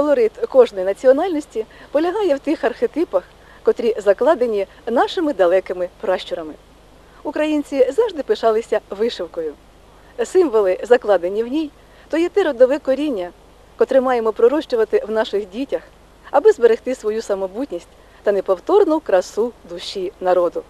Колорит кожної національності полягає в тих архетипах, котрі закладені нашими далекими пращурами. Українці завжди пишалися вишивкою. Символи, закладені в ній, то є те родове коріння, котре маємо пророщувати в наших дітях, аби зберегти свою самобутність та неповторну красу душі народу.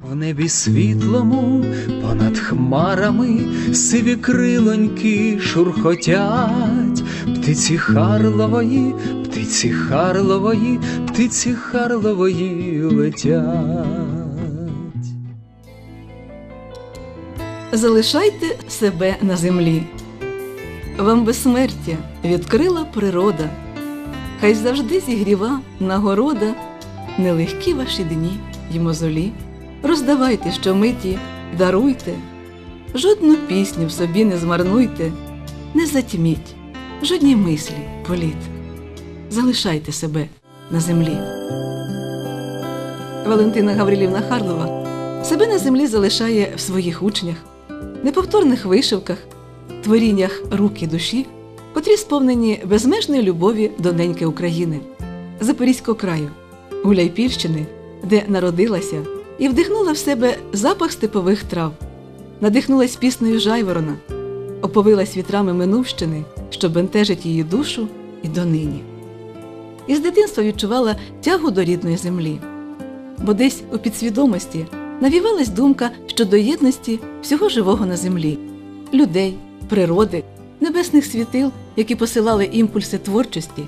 В небі світлому понад хмарами сиві крилоньки шурхотять, птиці Харлової, птиці Харлової, птиці Харлової летять. Залишайте себе на землі. Вам безсмертя відкрила природа, хай завжди зігріва нагорода, нелегкі ваші дні й мозолі. Роздавайте щомиті, даруйте, жодну пісню в собі не змарнуйте, не затьміть жодні мислі політ. Залишайте себе на землі. Валентина Гаврилівна Харлова себе на землі залишає в своїх учнях, неповторних вишивках, творіннях рук і душі, котрі сповнені безмежної любові до неньки України, Запорізького краю, Гуляйпільщини, де народилася і вдихнула в себе запах степових трав, надихнулась піснею Жайворона, оповилась вітрами Минувщини, що бентежить її душу і донині. І з дитинства відчувала тягу до рідної землі бо десь у підсвідомості навівалась думка щодо єдності всього живого на землі людей, природи, небесних світил, які посилали імпульси творчості,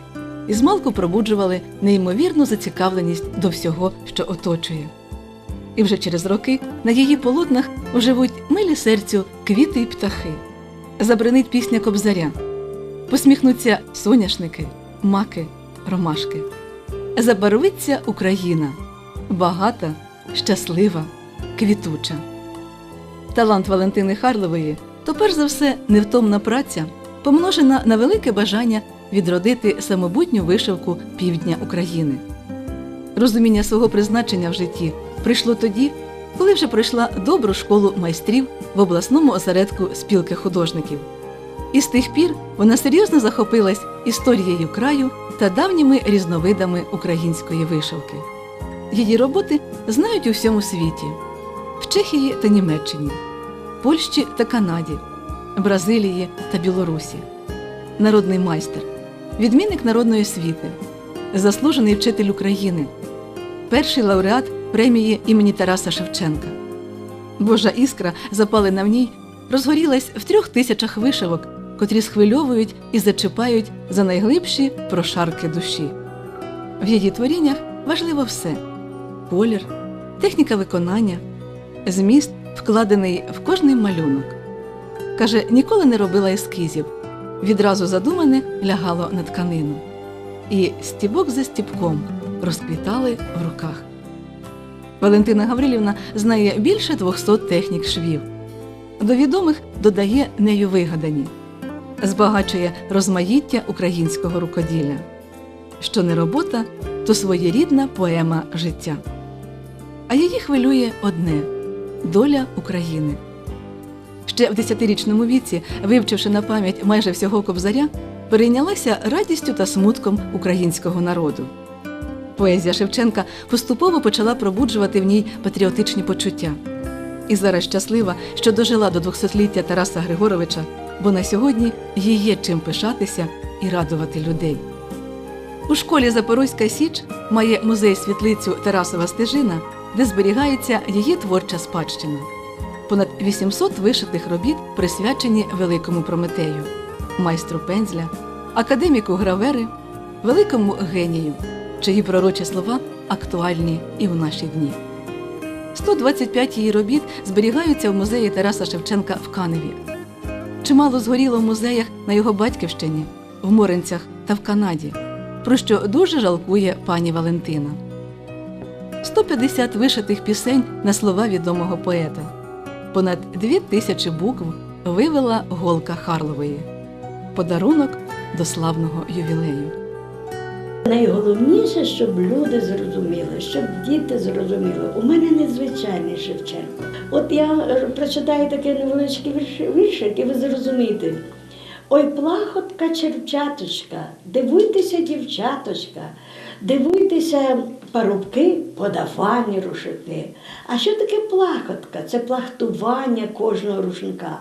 і змалку пробуджували неймовірну зацікавленість до всього, що оточує. І вже через роки на її полотнах оживуть милі серцю квіти й птахи, забринить пісня кобзаря, посміхнуться соняшники, маки, ромашки. Забарвиться Україна багата, щаслива, квітуча. Талант Валентини Харлової то перш за все невтомна праця, помножена на велике бажання відродити самобутню вишивку півдня України. Розуміння свого призначення в житті прийшло тоді, коли вже пройшла добру школу майстрів в обласному осередку спілки художників. І з тих пір вона серйозно захопилась історією краю та давніми різновидами української вишивки. Її роботи знають у всьому світі в Чехії та Німеччині, Польщі та Канаді, Бразилії та Білорусі. Народний майстер, відмінник народної освіти, заслужений вчитель України, перший лауреат премії імені Тараса Шевченка. Божа іскра, запалена в ній, розгорілась в трьох тисячах вишивок, котрі схвильовують і зачіпають за найглибші прошарки душі. В її творіннях важливо все колір, техніка виконання, зміст, вкладений в кожний малюнок. Каже, ніколи не робила ескізів, відразу задумане лягало на тканину. І стібок за стібком розквітали в руках. Валентина Гаврилівна знає більше 200 технік швів. До відомих додає нею вигадані, збагачує розмаїття українського рукоділля. Що не робота, то своєрідна поема життя. А її хвилює одне доля України. Ще в десятирічному віці, вивчивши на пам'ять майже всього кобзаря, перейнялася радістю та смутком українського народу. Поезія Шевченка поступово почала пробуджувати в ній патріотичні почуття. І зараз щаслива, що дожила до 200-ліття Тараса Григоровича, бо на сьогодні їй є чим пишатися і радувати людей. У школі Запорозька Січ має музей світлицю Тарасова стежина, де зберігається її творча спадщина. Понад 800 вишитих робіт присвячені великому Прометею, майстру пензля, академіку Гравери, великому генію, чиї пророчі слова актуальні і в наші дні. 125 її робіт зберігаються в музеї Тараса Шевченка в Каневі. Чимало згоріло в музеях на його батьківщині, в Моринцях та в Канаді, про що дуже жалкує пані Валентина. 150 вишитих пісень на слова відомого поета. Понад дві тисячі букв вивела голка Харлової. Подарунок до славного ювілею. Найголовніше, щоб люди зрозуміли, щоб діти зрозуміли. У мене незвичайний Шевченко. От я е, прочитаю таке невеличке вірш- віршик, і ви зрозумієте. Ой, плахотка червчаточка, дивуйтеся, дівчаточка, дивуйтеся парубки, подавані рушники. А що таке плахотка? Це плахтування кожного рушника.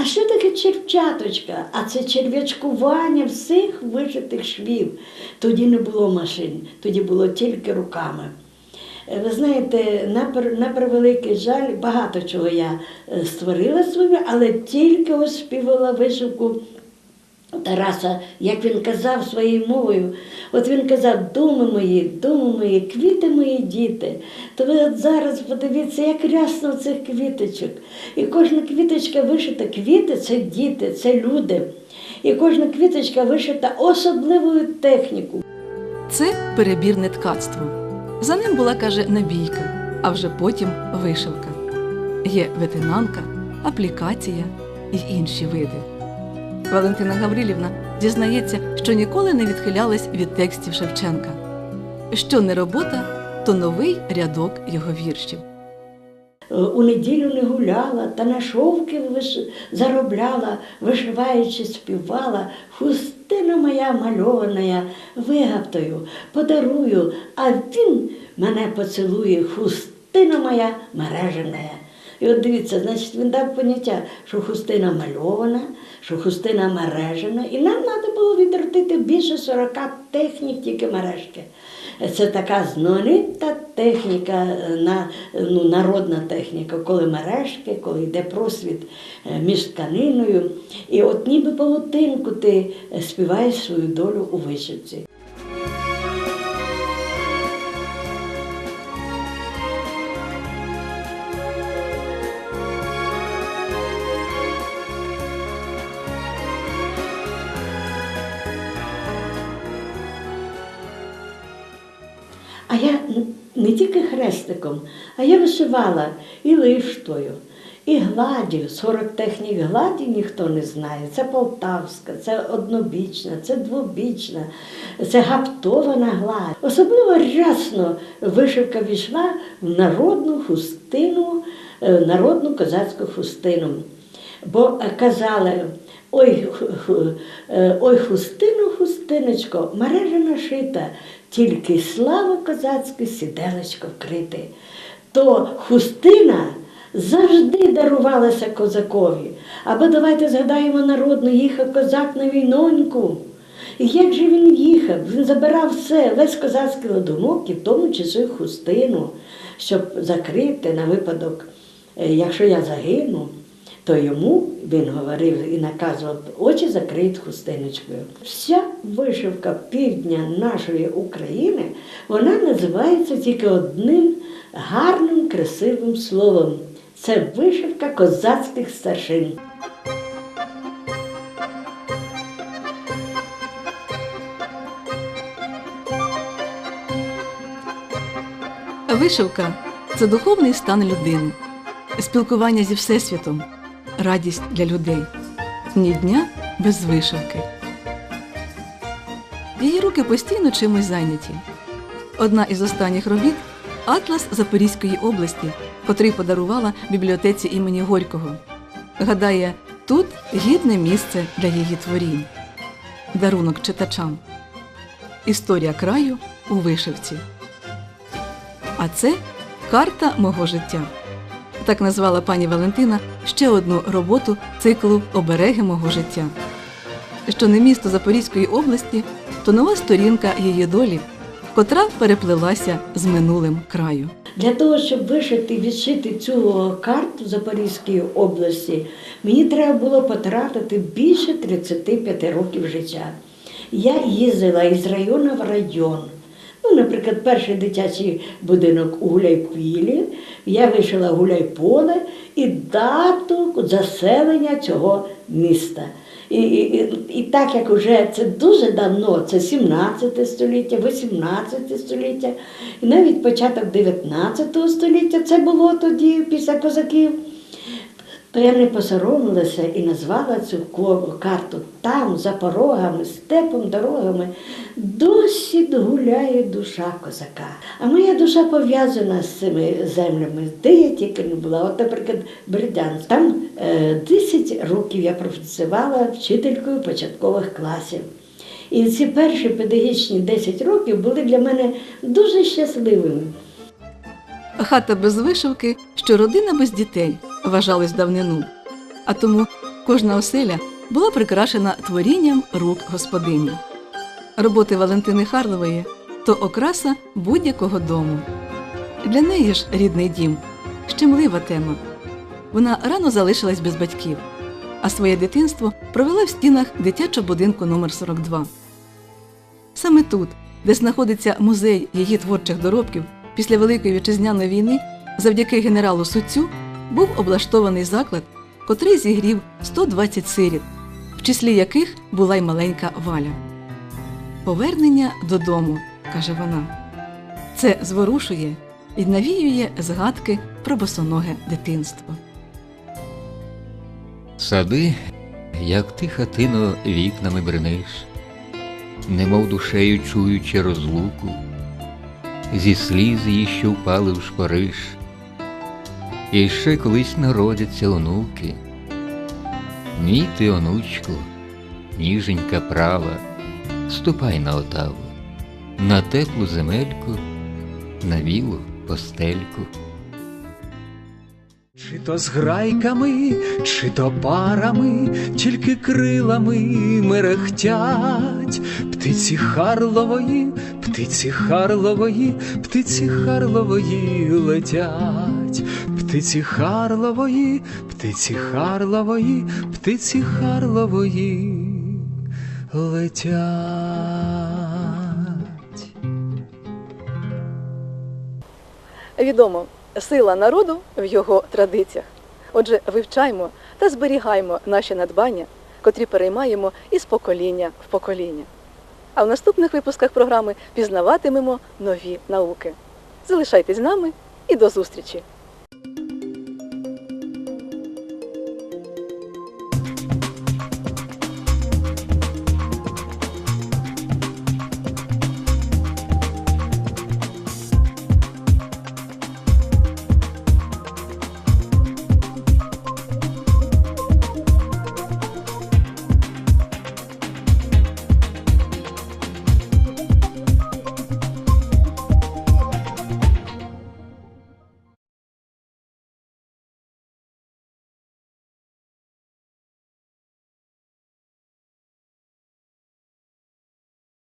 А що таке червчаточка? А це черв'ячкування всіх вишитих швів. Тоді не було машин, тоді було тільки руками. Е, Ви знаєте, на, превеликий жаль, багато чого я е, створила своїми, але тільки оспівала вишивку Тараса, як він казав своєю мовою. От він казав, думи мої, думи мої, квіти мої діти. То ви от зараз подивіться, як рясно цих квіточок. І кожна квіточка вишита, квіти це діти, це люди. І кожна квіточка вишита особливою технікою. Це перебірне ткацтво. За ним була, каже, набійка, а вже потім вишивка. Є ветенанка, аплікація і інші види. Валентина Гаврилівна дізнається, що ніколи не відхилялась від текстів Шевченка. Що не робота, то новий рядок його віршів. Е, У неділю не гуляла, та на шовки виш... заробляла, вишиваючи, співала. Хустина моя мальована, вигаптаю, подарую, а він мене поцілує, хустина моя мережена. І от дивіться, значить, він дав поняття, що хустина мальована, що хустина мережена, і нам треба було відродити більше 40 технік, тільки мережки. Це така знаменита техніка, е, на, ну, народна техніка, коли мережки, коли йде просвіт е, між тканиною. І от ніби павутинку ти е, співаєш свою долю у вишивці. Не тільки хрестиком, а я вишивала і лиштою, і гладдю. 40 технік гладі ніхто не знає. Це полтавська, це однобічна, це двобічна, це гаптована гладь. Особливо рясно вишивка війшла в народну хустину, е, народну козацьку хустину. Бо е, казали, ой, е, ой, хустину, хустиночко, мережа нашита, тільки слава козацьке сіделечко вкрите. То хустина завжди дарувалася козакові. Або давайте згадаємо народну, їхав козак на війноньку. І як же він їхав? Він забирав все, весь козацький ладунок, і в тому числі хустину, щоб закрити на випадок, е, якщо я загину, то йому він говорив і наказував очі закрити хустиночкою. Вся вишивка півдня нашої України вона називається тільки одним гарним, красивим словом. Це вишивка козацьких старшин. Вишивка це духовний стан людини, спілкування зі Всесвітом, радість для людей. Ні дня без вишивки. Її руки постійно чимось зайняті. Одна із останніх робіт Атлас Запорізької області, котрий подарувала бібліотеці імені Горького. Гадає, тут гідне місце для її творінь. Дарунок читачам. Історія краю у вишивці. А це карта мого життя. Так назвала пані Валентина ще одну роботу циклу Обереги мого життя. Що не місто Запорізької області, то нова сторінка її долі, котра переплилася з минулим краю. Для того, щоб вишити відшити цю карту Запорізької області, мені треба було потратити більше 35 років життя. Я їздила із району в район. Ну, наприклад, перший дитячий будинок у Гуляйпілі, я вишила Гуляйполе і дату заселення цього міста. І, і, і так як вже це дуже давно, це 17 століття, 18 століття, і навіть початок 19 століття це було тоді після козаків. То я не посоромилася і назвала цю карту там, за порогами, степом, дорогами. Досі гуляє душа козака. А моя душа пов'язана з цими землями, де я тільки не була. От, наприклад, Бердянськ. Там е, 10 років я працювала вчителькою початкових класів. І ці перші педагогічні 10 років були для мене дуже щасливими. Хата без вишивки, що родина без дітей вважалась давнину. А тому кожна оселя була прикрашена творінням рук господині. Роботи Валентини Харлової то окраса будь-якого дому. Для неї ж рідний дім щемлива тема. Вона рано залишилась без батьків, а своє дитинство провела в стінах дитячого будинку номер 42 Саме тут, де знаходиться музей її творчих доробків після Великої вітчизняної війни, завдяки генералу Суцю був облаштований заклад, котрий зігрів 120 сиріт, в числі яких була й маленька Валя. Повернення додому, каже вона. Це зворушує і навіює згадки про босоноге дитинство. Сади, як ти хатино вікнами брениш, немов душею чуючи розлуку, зі сліз її, що впали в шпариш, і ще колись народяться онуки. Мій ти, онучко, ніженька права, ступай на отаву, на теплу земельку, на білу постельку. Чи то з грайками, чи то парами, тільки крилами мерехтять, птиці Харлової, птиці Харлової, птиці Харлової летять, птиці Харлової, птиці Харлової, птиці Харлової летять. Відомо, сила народу в його традиціях. Отже, вивчаймо та зберігаймо наші надбання, котрі переймаємо із покоління в покоління. А в наступних випусках програми пізнаватимемо нові науки. Залишайтесь з нами і до зустрічі!